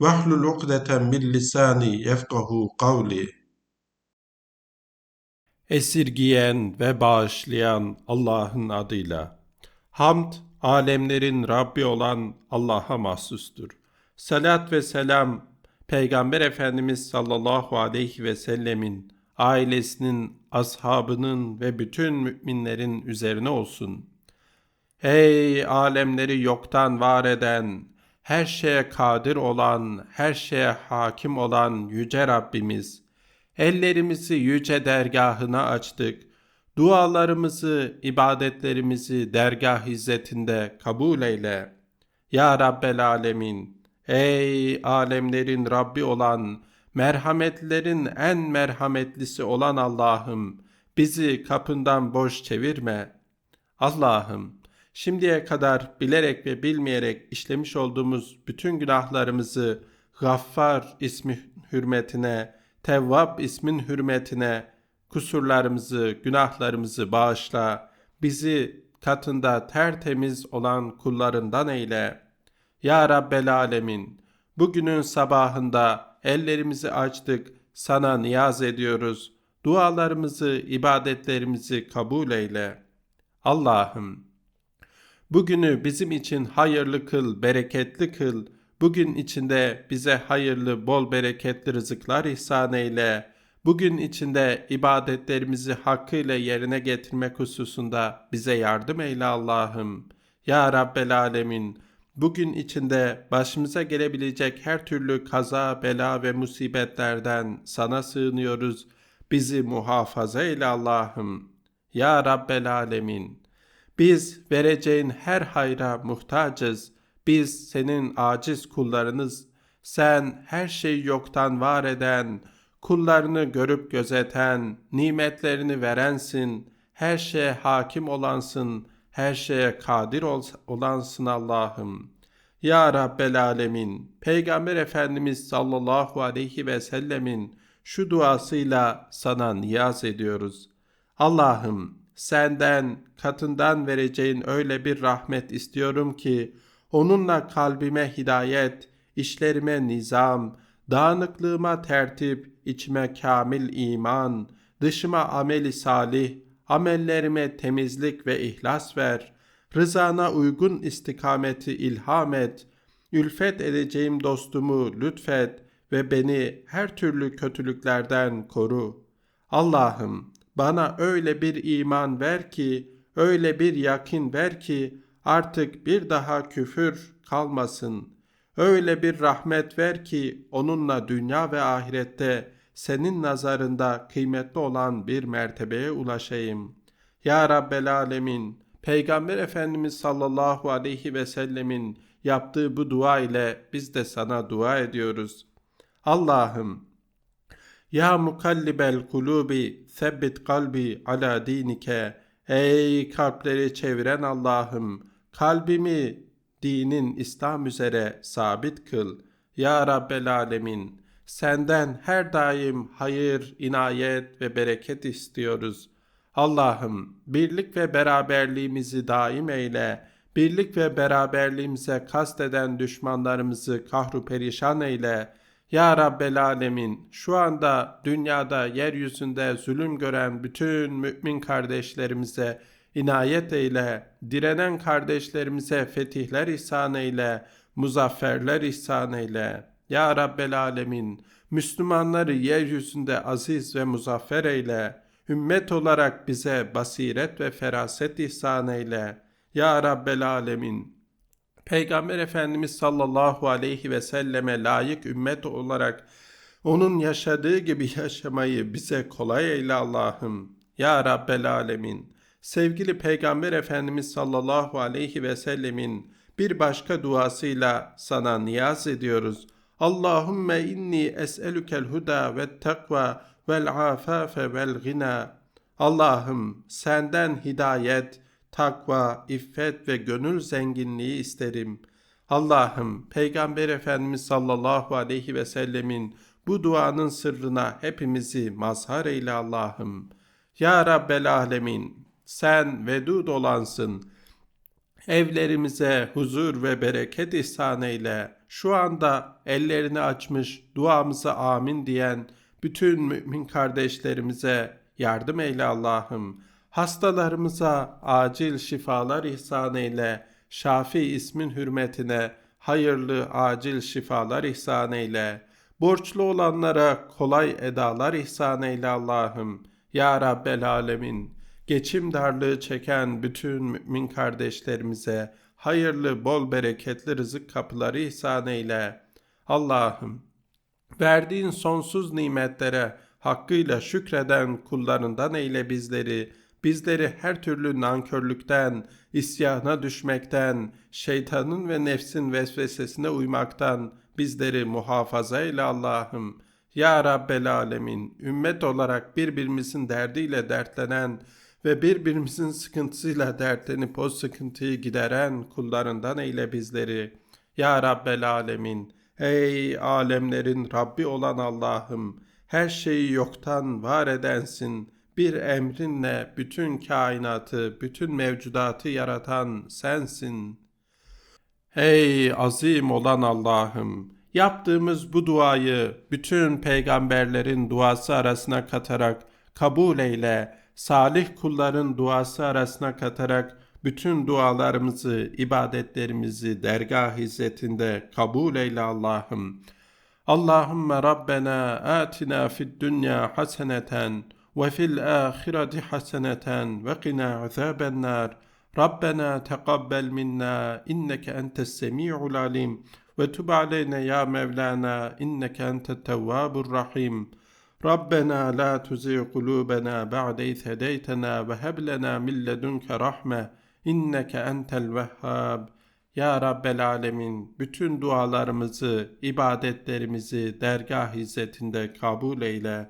Vahlul ukdeten min lisani yefkahu kavli. Esirgiyen ve bağışlayan Allah'ın adıyla. Hamd, alemlerin Rabbi olan Allah'a mahsustur. Salat ve selam, Peygamber Efendimiz sallallahu aleyhi ve sellemin, ailesinin, ashabının ve bütün müminlerin üzerine olsun. Ey alemleri yoktan var eden, her şeye kadir olan, her şeye hakim olan yüce Rabbimiz, ellerimizi yüce dergahına açtık. Dualarımızı, ibadetlerimizi dergah izzetinde kabul eyle. Ya Rabbel Alemin, ey alemlerin Rabbi olan, merhametlerin en merhametlisi olan Allah'ım, bizi kapından boş çevirme. Allah'ım, Şimdiye kadar bilerek ve bilmeyerek işlemiş olduğumuz bütün günahlarımızı Gaffar ismi hürmetine, Tevvab ismin hürmetine kusurlarımızı, günahlarımızı bağışla. Bizi katında tertemiz olan kullarından eyle. Ya Rabbel Alemin, bugünün sabahında ellerimizi açtık, sana niyaz ediyoruz. Dualarımızı, ibadetlerimizi kabul eyle. Allah'ım, Bugünü bizim için hayırlı kıl, bereketli kıl. Bugün içinde bize hayırlı, bol bereketli rızıklar ihsan eyle. Bugün içinde ibadetlerimizi hakkıyla yerine getirmek hususunda bize yardım eyle Allah'ım. Ya Rabbel Alemin, bugün içinde başımıza gelebilecek her türlü kaza, bela ve musibetlerden sana sığınıyoruz. Bizi muhafaza eyle Allah'ım. Ya Rabbel Alemin.'' Biz vereceğin her hayra muhtacız. Biz senin aciz kullarınız. Sen her şeyi yoktan var eden, kullarını görüp gözeten, nimetlerini verensin. Her şeye hakim olansın, her şeye kadir ol olansın Allah'ım. Ya Rabbel Alemin, Peygamber Efendimiz sallallahu aleyhi ve sellemin şu duasıyla sana niyaz ediyoruz. Allah'ım senden, katından vereceğin öyle bir rahmet istiyorum ki, onunla kalbime hidayet, işlerime nizam, dağınıklığıma tertip, içime kamil iman, dışıma ameli salih, amellerime temizlik ve ihlas ver. Rızana uygun istikameti ilham et. Ülfet edeceğim dostumu lütfet ve beni her türlü kötülüklerden koru. Allah'ım bana öyle bir iman ver ki, öyle bir yakin ver ki artık bir daha küfür kalmasın. Öyle bir rahmet ver ki onunla dünya ve ahirette senin nazarında kıymetli olan bir mertebeye ulaşayım. Ya Rabbel Alemin, Peygamber Efendimiz sallallahu aleyhi ve sellemin yaptığı bu dua ile biz de sana dua ediyoruz. Allah'ım ya mukallibel kulubi sebbit kalbi ala dinike. Ey kalpleri çeviren Allah'ım kalbimi dinin İslam üzere sabit kıl. Ya Rabbel Alemin senden her daim hayır, inayet ve bereket istiyoruz. Allah'ım birlik ve beraberliğimizi daim eyle. Birlik ve beraberliğimize kasteden düşmanlarımızı kahru perişan eyle.'' Ya Rabbel Alemin şu anda dünyada yeryüzünde zulüm gören bütün mümin kardeşlerimize inayet eyle, direnen kardeşlerimize fetihler ihsan eyle, muzafferler ihsan eyle. Ya Rabbel Alemin Müslümanları yeryüzünde aziz ve muzaffer eyle. Ümmet olarak bize basiret ve feraset ihsan eyle. Ya Rabbel Alemin Peygamber Efendimiz sallallahu aleyhi ve selleme layık ümmet olarak onun yaşadığı gibi yaşamayı bize kolay eyle Allah'ım. Ya Rabbel Alemin. Sevgili Peygamber Efendimiz sallallahu aleyhi ve sellemin bir başka duasıyla sana niyaz ediyoruz. Allahümme inni es'elükel huda ve takva vel afafe vel gina. Allah'ım senden hidayet, takva, iffet ve gönül zenginliği isterim. Allah'ım Peygamber Efendimiz sallallahu aleyhi ve sellemin bu duanın sırrına hepimizi mazhar eyle Allah'ım. Ya Rabbel Alemin sen vedud olansın. Evlerimize huzur ve bereket ihsan eyle. Şu anda ellerini açmış duamıza amin diyen bütün mümin kardeşlerimize yardım eyle Allah'ım. Hastalarımıza acil şifalar ihsan eyle. Şafi ismin hürmetine hayırlı acil şifalar ihsan eyle. Borçlu olanlara kolay edalar ihsan eyle Allah'ım. Ya Rabbel Alemin. Geçim darlığı çeken bütün mümin kardeşlerimize hayırlı, bol bereketli rızık kapıları ihsan eyle. Allah'ım, verdiğin sonsuz nimetlere hakkıyla şükreden kullarından eyle bizleri. Bizleri her türlü nankörlükten, isyana düşmekten, şeytanın ve nefsin vesvesesine uymaktan bizleri muhafaza eyle Allah'ım. Ya Rabbel Alemin, ümmet olarak birbirimizin derdiyle dertlenen ve birbirimizin sıkıntısıyla dertlenip o sıkıntıyı gideren kullarından eyle bizleri. Ya Rabbel Alemin, ey alemlerin Rabbi olan Allah'ım, her şeyi yoktan var edensin. Bir emrinle bütün kainatı, bütün mevcudatı yaratan sensin. Ey azim olan Allah'ım, yaptığımız bu duayı bütün peygamberlerin duası arasına katarak kabul eyle. Salih kulların duası arasına katarak bütün dualarımızı, ibadetlerimizi dergah hizmetinde kabul eyle Allah'ım. Allahümme Rabbena atina fid dünya haseneten ve fil ahireti haseneten ve qina azaben nar. Rabbena teqabbel minna inneke entes semi'ul alim ve tub aleyna ya Mevlana inneke entet tevvabur rahim. ربنا لا تزغ قلوبنا بعد إذ هديتنا وهب لنا من لدنك رحمة إنك أنت الوهاب Ya Rabbel Alemin bütün dualarımızı, ibadetlerimizi dergah izzetinde kabul eyle.